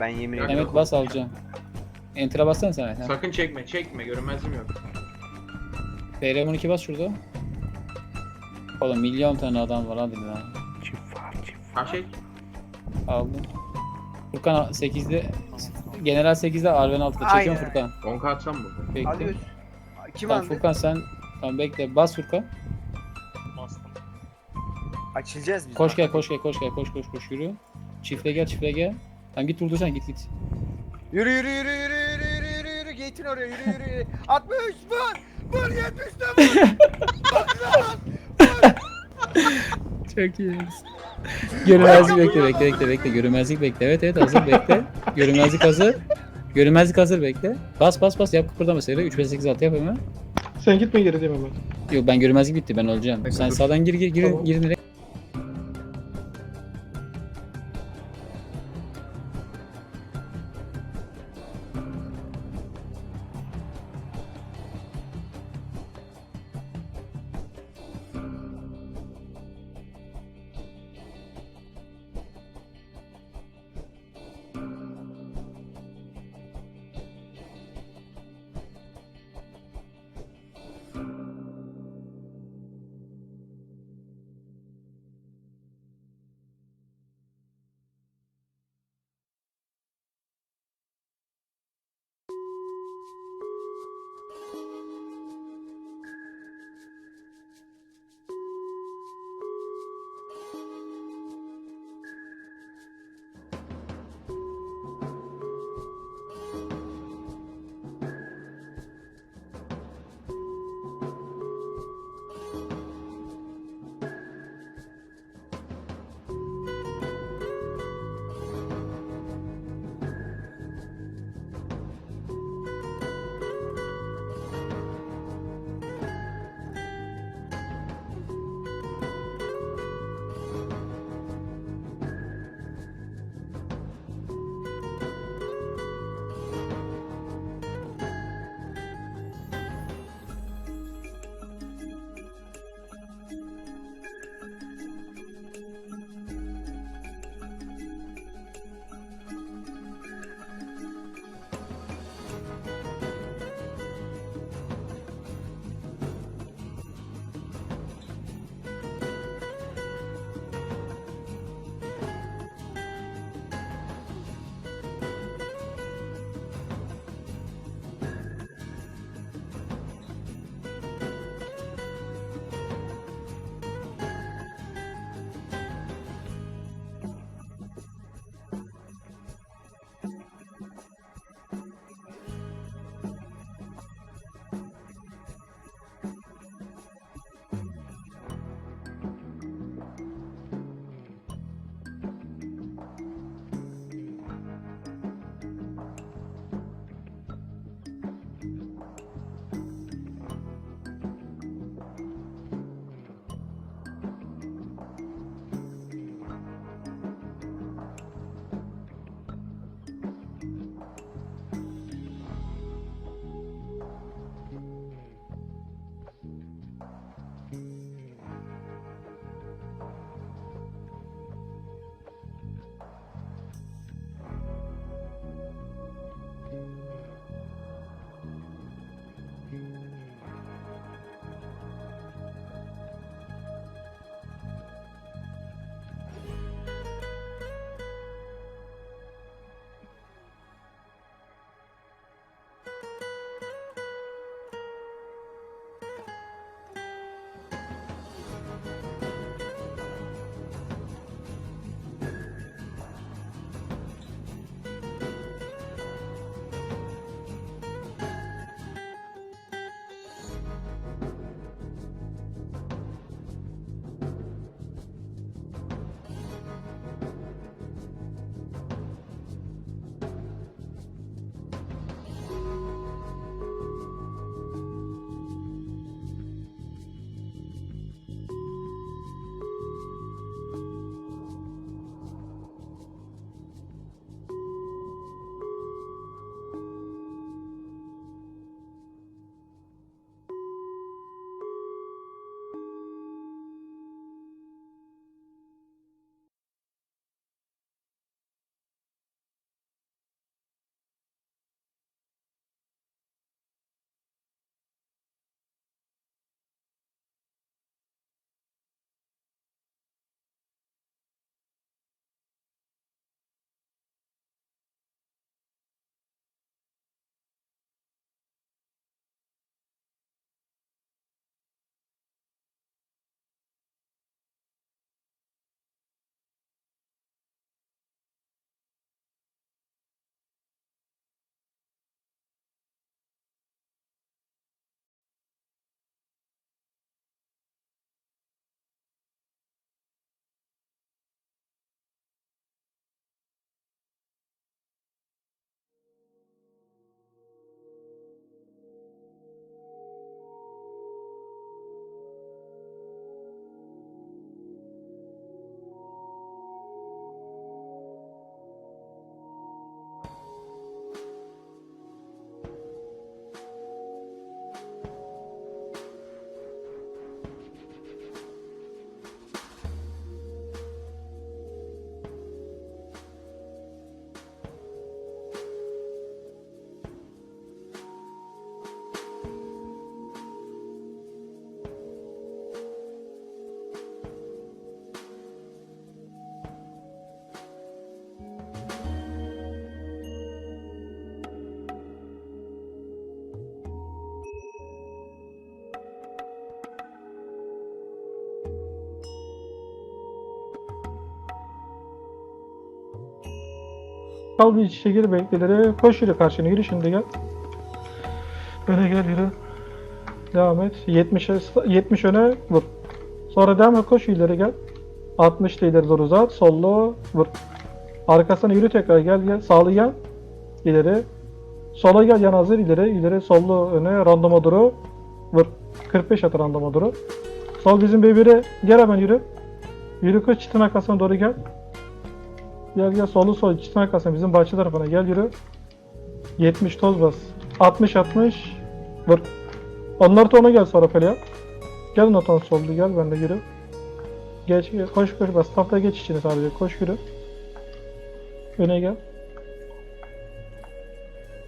Ben yemin Evet. ediyorum. Mehmet bas alacağım. Enter'a bassana sen. Sakın çekme çekme görünmezim yok. TR12 bas şurada. Oğlum milyon tane adam var hadi lan. Çift var çift. Ha şey Aldım. Furkan 8'de General 8'de Arven 6'da çekiyorum Aynen. Furkan. 10 atsam mı? Bekle. Alıyoruz. Kim Tamam aldı? Furkan sen tamam bekle bas Furkan. Bastım. Açılacağız biz. Koş gel koş gel koş gel koş koş koş yürü. Çifte gel çifte gel. Tamam git vurdursan git git. Yürü yürü yürü yürü yürü yürü yürü yürü. Geçin oraya yürü yürü yürü. 60 vur. Vur 70'te vur. Çok iyi. Görünmezlik bekle bekle bekle bekle. Görünmezlik bekle. Evet evet hazır bekle. Görünmezlik hazır. Görünmezlik hazır bekle. Bas bas bas yap kıpırdama seri. 3 5 8 6 yap hemen. Sen gitme geri değil Mehmet. Yok ben görünmezlik bitti ben öleceğim. Bekle, Sen dur. sağdan gir gir gir Tamam. gir direkt. Kal bir iç içe gir bekleleri. Koş karşına yürü şimdi gel. Öne gel yürü. Devam et. 70 70 öne vur. Sonra devam et koş ileri gel. 60 da ileri doğru uzat. Sollu vur. Arkasına yürü tekrar gel gel. Sağlı gel. İleri. Sola gel yan hazır ileri ileri sollu öne randoma doğru vur. 45 at randoma doğru. Sol bizim bebire gel hemen yürü. Yürü koş çitin arkasına doğru gel. Gel gel solu sol çitin arkasına bizim bahçe tarafına gel yürü. 70 toz bas. 60 60 vur. Onlar da ona gel sonra Feliha. Gel Notan soldu gel ben de yürü. Geç koş koş bas. Stafla geç içine sadece koş yürü. Öne gel.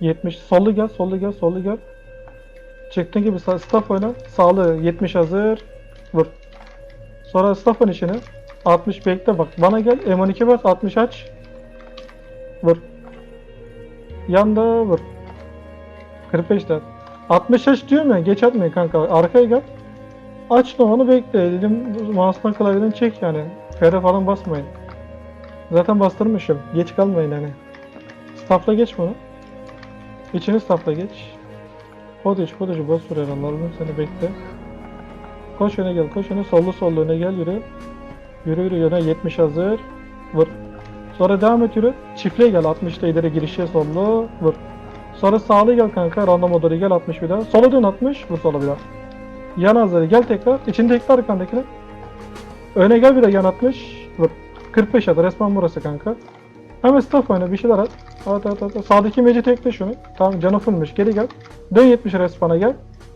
70 sollu gel sollu gel sollu gel. Çıktığın gibi staff oyna. Sağlı 70 hazır. Vur. Sonra staff oyna içine. 60 bekle bak. Bana gel. M12 bas 60 aç. Vur. Yanda vur. 45 de. 60 aç diyorum ya. Geç atmayın kanka. Arkaya gel. Aç onu bekle. Dedim mouse'dan klavyeden çek yani. Fere falan basmayın. Zaten bastırmışım. Geç kalmayın yani. Staff'la geç bunu. İçini staff'la geç. Kod iç, kod içi boz sürer seni bekle. Koş öne gel, koş öne sollu sollu öne gel yürü. Yürü yürü yöne 70 hazır. Vur. Sonra devam et yürü. Çiftle gel 60'ta ileri girişe sollu. Vur. Sonra sağlı gel kanka. Random doğru gel 60 bir daha. Sola dön 60. Vur sola bir daha. Yan hazır gel tekrar. İçinde tekrar arkandakine. Öne gel bir de yan 60. Vur. 45 at. Resmen burası kanka. Hemen staff oyna bir şeyler at. At at at. Sağdaki meci tekle şunu. Tamam canı fullmuş. Geri gel. Dön 70 respawn'a gel.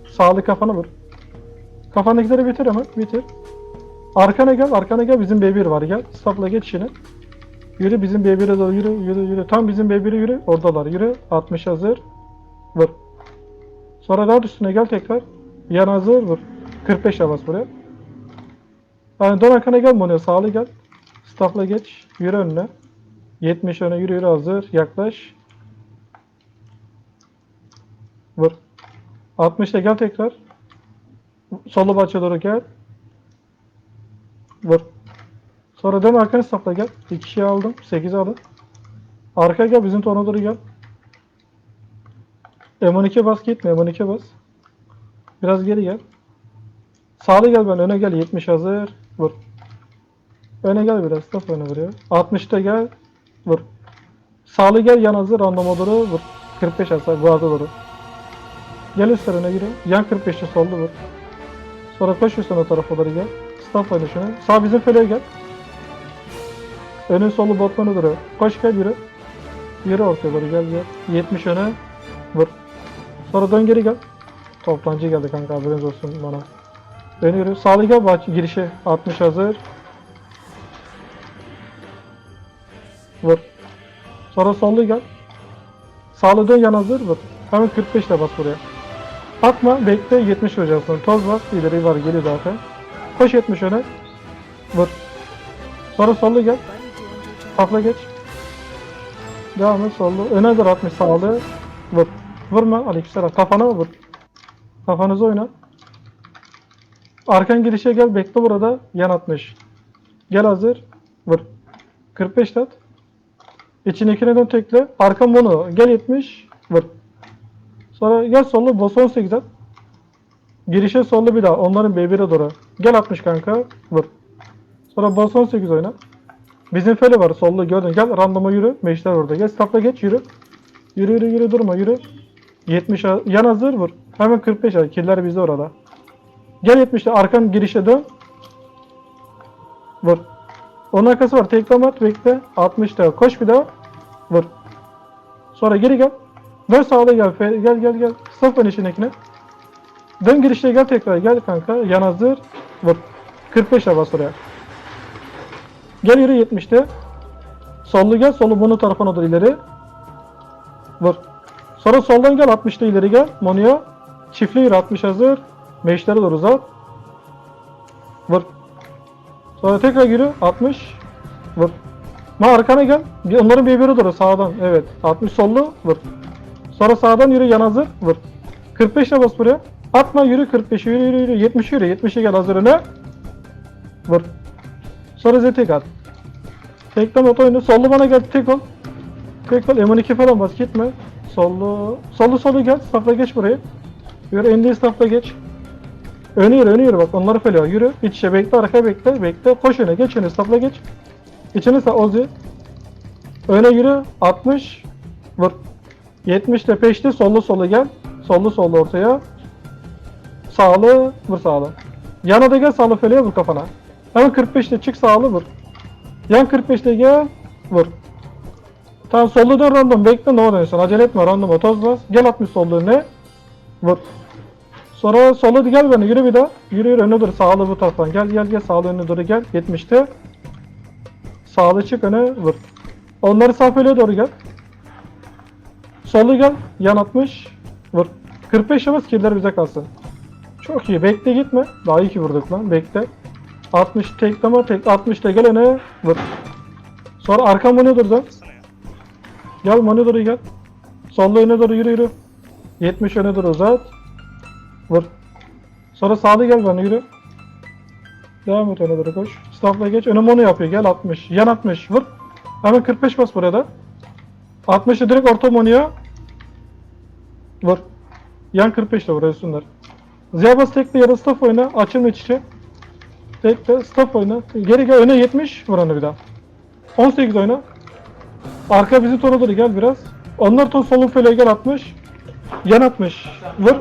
Sağlı kafana vur. Kafandakileri bitir hemen. Bitir. Arkana gel. Arkana gel. Bizim B1 var. Gel. Staff'la geç işini. Yürü bizim B1'e doğru yürü. Yürü yürü. Tam bizim B1'e yürü. Oradalar. Yürü. 60 hazır. Vur. Sonra daha üstüne gel tekrar. Yan hazır. Vur. 45 bas buraya. Yani dön arkana gel Mono. Sağlı gel. Staff'la geç. Yürü önüne. 70 öne yürü yürü hazır. Yaklaş. Vur. 60'ta gel tekrar. Solu bahçe doğru gel. Vur. Sonra dön arkana sapla gel. 2 kişi aldım. 8 aldım. Arkaya gel bizim tona doğru gel. M12 bas gitme. M12 bas. Biraz geri gel. Sağlı gel ben öne gel. 70 hazır. Vur. Öne gel biraz. Stop öne buraya. 60'ta gel. Vur. Sağlı gel yan hazır. Random doğru vur. 45 hasar. Bu arada doğru. Gel üstlerine yürü. Yan 45'te soldu vur. Sonra koş üstüne o tarafa doğru gel. Stop oyna şunu. Sağ bizim feleğe gel. Önün solu botmanı duruyor. Koş gel yürü. Yürü ortaya doğru gel gel. 70 öne. Vur. Sonra dön geri gel. Toplancı geldi kanka haberiniz olsun bana. Dön yürü. Sağlı gel bahçe girişe. 60 hazır. Vur. Sonra sollu gel. Sağlı dön yan hazır vur. Hemen 45 ile bas buraya. Atma bekle 70 vuracaksın. Toz bas ileri var geliyor zaten. Koş 70 öne. Vur. Sonra sollu gel. Safla geç. Devam et sollu. Öne doğru 60 sağlı. Vur. Vurma aleykümselam. Kafana vur? Kafanızı oyna. Arkan girişe gel bekle burada. Yan 60. Gel hazır. Vur. 45 at. İçindekine dön tekle. Arka mono. Gel 70. Vur. Sonra gel sollu. Boss 18 at. Girişe sollu bir daha. Onların B1'e doğru. Gel 60 kanka. Vur. Sonra boss 18 oyna. Bizim fele var sollu gördün. Gel randoma yürü. Meşler orada. Gel stopla geç yürü. Yürü yürü yürü durma yürü. 70 a- yan hazır vur. Hemen 45 ay. Killer bizde orada. Gel 70'te arkan girişe dön. Vur. Onun arkası var. Teklam at bekle. 60'ta koş bir daha. Vur. Sonra geri gel. Dön sağda gel. Gel gel gel. Stop ön içindekine. Dön girişte gel tekrar. Gel kanka. Yan hazır. Vur. 45 bas oraya. Gel yürü 70'te. Sollu gel. Solu bunu tarafına doğru ileri. Vur. Sonra soldan gel 60'ta ileri gel. Monuya. Çiftli yürü 60 hazır. Meşlere doğru uzat. Vur. Sonra tekrar yürü 60. Vur. Ma arkana gel. Onların birbiri doğru sağdan. Evet. 60 sollu. Vur. Sonra sağdan yürü yan hazır. Vur. 45 ile bas buraya. Atma yürü 45 yürü yürü yürü. 70 yürü. 70'e gel hazır öne. Vur. Sonra Z tek at. Tekten oto oyunu. Sollu bana gel tek ol. Tek kal M12 falan bas gitme. Sollu. Sollu sollu gel. Stafla geç burayı. Yürü en stafla geç. Öne yürü öne yürü bak onları felo yürü. İç bekle arkaya bekle bekle. Koş öne geç öne stafla geç. İçine sağ Ozi. Öne yürü 60. Vur. 70 de peşte sollu sollu gel. Sollu sollu ortaya. Sağlı vur sağlı. Yana da gel sağlı feleğe vur kafana. Hemen 45'te çık sağlı vur. Yan 45'te gel vur. Tamam sollu dön random bekle ne oluyorsun acele etme randoma toz bas. Gel 60 sollu önüne. Vur. Sonra sola gel bana yürü bir daha. Yürü yürü öne dur sağlı bu taraftan. Gel gel gel sağlı önüne doğru gel. 70'te. Sağlı çık öne vur. Onları sağ feleğe doğru gel. Solu gel. Yan 60. Vur. 45 yavaş killer bize kalsın. Çok iyi. Bekle gitme. Daha iyi ki vurduk lan. Bekle. 60 tekleme tek 60 de gel öne vur. Sonra arka monitör dön. Gel monitöre gel. Sollu öne doğru yürü yürü. 70 öne doğru uzat. Vur. Sonra sağlı gel bana yürü. Devam et öne doğru koş. Staff'la geç. Öne mono yapıyor. Gel 60. Yan 60. Vur. Hemen 45 bas buraya da. 60'ı direkt orta monoya. Vur. Yan 45 de vur üstünler. Ziya bas tekle ya da staff oyna. Açılma iç içe. Tekle staff oyna. Geri gel öne 70. Vur onu bir daha. 18 oyna. Arka bizi tona doğru gel biraz. Onlar ton solun feleğe gel 60. Yan 60. Vur.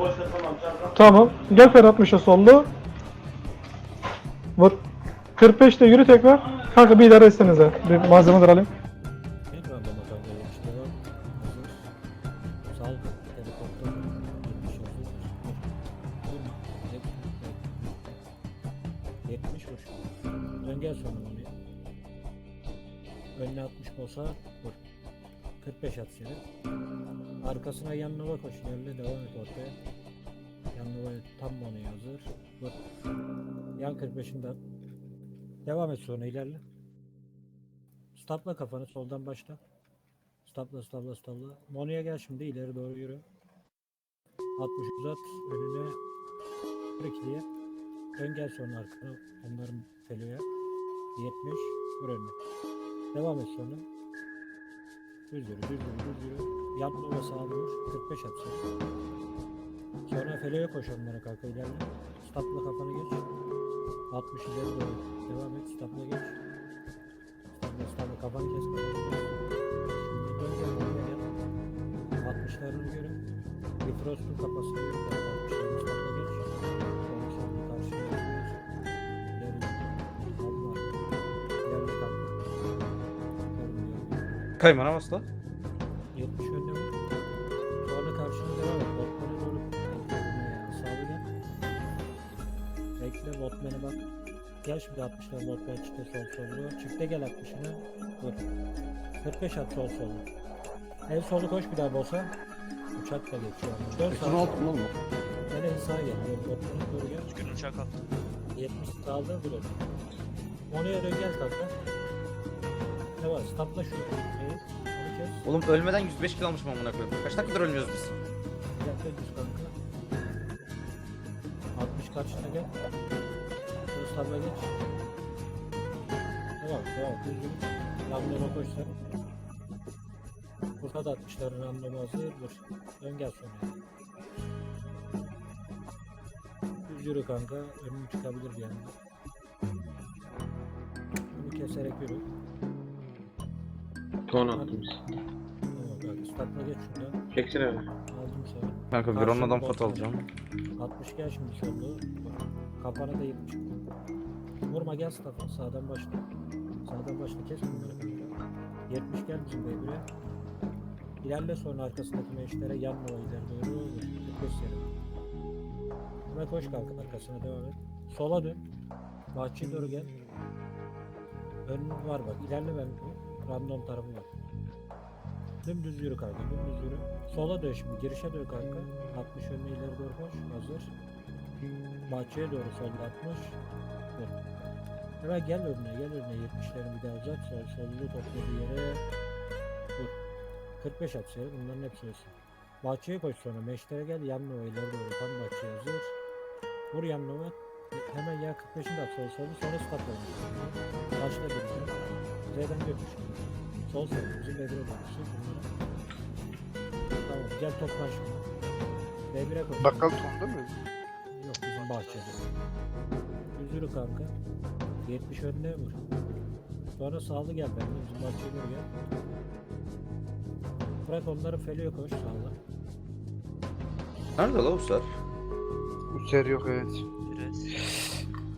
Tamam. Gel fer 60'a sollu. Vur. 45'te yürü tekrar. Kanka bir idare etsenize. Bir malzemeler alayım. Hazır. Sal. Helikopter. Vur. Dön gel sonra onu. Önüne 60 olsa vur. 45 at seni. Arkasına yan nova koş. Yerle devam et ortaya. Yan nova tam bana hazır. Vur. Yan 45'inden. Devam et sonra ilerle. Stopla kafanı soldan başla. Stopla stopla stopla. Mono'ya gel şimdi ileri doğru yürü. 60 uzat önüne vur ikiliye. Ön gel sonra arkana onların feloya. 70 vur önüne. Devam et sonra. Düz yürü düz yürü düz yürü. Yapma ve sağa vur. 45 at sonra. Sonra feloya koş onlara kanka ilerle. Stopla kafanı geç. 60 ileri doğru. Devam et stopla geç. Stopla stopla kafanı kes kafanı kes. Şimdi dön gel buraya gel. 60'larını görün. Bir frost'un kafasını görün. 60'larını Kaymana bas lan. 70 önüne vur. Sonra karşına devam et. Botman'a doğru. Sağlı gel. Bekle. Botman'a bak. Gel şimdi 60'lar Botman çıktı sol sollu. Çıktı gel 60'ına. Vur. 45 at sol sollu. En solu koş bir daha bossa. Uçak da geçiyor. Dön sağa. Şunu altın oğlum. Gel en sağa gel. Botman'a doğru gel. Gün uçak attı. 70 sağda dur onu. Dön gel kanka. Ne var? Stopla şu şeyi. Onu kes. Oğlum ölmeden 105 kill almışım amına koyayım. Kaç dakikadır ölmüyoruz biz? Bir dakika düz kanka. 60 karşına gel. Şöyle sabla geç. Tamam tamam düz yürü. Randoma koş sen. Burada da 60'ların randoma hazır. Dur. Dön gel sonra. Düz yürü kanka. Önünü çıkabilir bir anda. Bunu keserek yürü. Ton attım Statla geç şuradan. Çeksene abi. Aldım sana. Kanka Verona'dan bot foto var. alacağım. 60 gel şimdi solda. Kafana da 70 çıktı. Vurma gel Stafa. Sağdan başla. Sağdan başla. Kes bunları kanka. 70 gel bizim buraya. İlerle sonra arkasındaki meşlere yanma o ileri doğru. Vur. 45 yere. Hemen koş kanka arkasına devam et. Sola dön. Bahçeye doğru gel. Önün var bak. İlerle ben. Random tarafı var. Dümdüz yürü kanka. Dümdüz yürü. Sola dön şimdi. Girişe dön kanka. 60 önüne ileri doğru koş. Hazır. Bahçeye doğru solda 60. Dur. Hemen gel önüne. Gel önüne. 70'lerin bir daha uzat. Sol sollu topladığı yere. Dur. 45 at seni. Bunların hepsi olsun. Bahçeye koş sonra. Meştere gel. Yanına o ileri doğru. Tam bahçeye hazır. Vur yanına. Hemen ya 45'ini de at sol sollu. Sonra stop oynuyorsun. Başla bir Z'den götür. Sol B1'e dönüşü. Bunları. Tamam gel toplan şunu. B1'e koş. Bakkal tonda mı? Yok bizim bahçede. Yüzürü kanka. 70 önüne vur. Sonra sağlı gel benimle bizim bahçeye doğru gel. Bırak onları feleğe koş sağlı. Nerede la Uslar? User yok evet.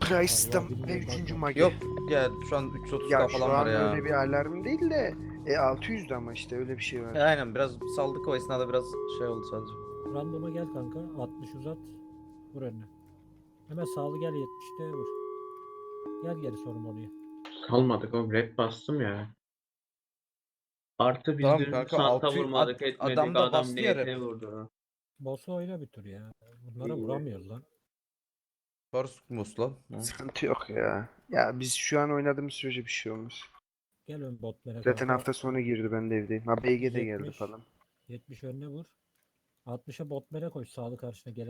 Christ'ım Allah ve bilmiyorum, 3. bak. mage. Yok ya şu an 330 Ya şu falan var an ya. öyle bir alarm değil de e 600'de ama işte öyle bir şey var. E, aynen biraz saldık o esnada biraz şey oldu sadece. Randoma gel kanka. 60 uzat. Vur önüne. Hemen sağlı gel 70'te vur. Gel geri sormalıya. Salmadık oğlum rap bastım ya. Artı biz Tamam kanka, santa vurmadık ad- etmedik adam da adam bastı ya vurdu. Boss'u oyna bir tur ya. Bunlara İyi. vuramıyoruz lan. Barus mus lan. Sıkıntı yok ya. Ya biz şu an oynadığımız sürece bir şey olmaz. Gel ön botlara Zaten kanka. hafta sonu girdi ben de evdeyim. Ha BG de geldi 70. falan. 70 önüne vur. 60'a botmere koş sağlı karşına gelen.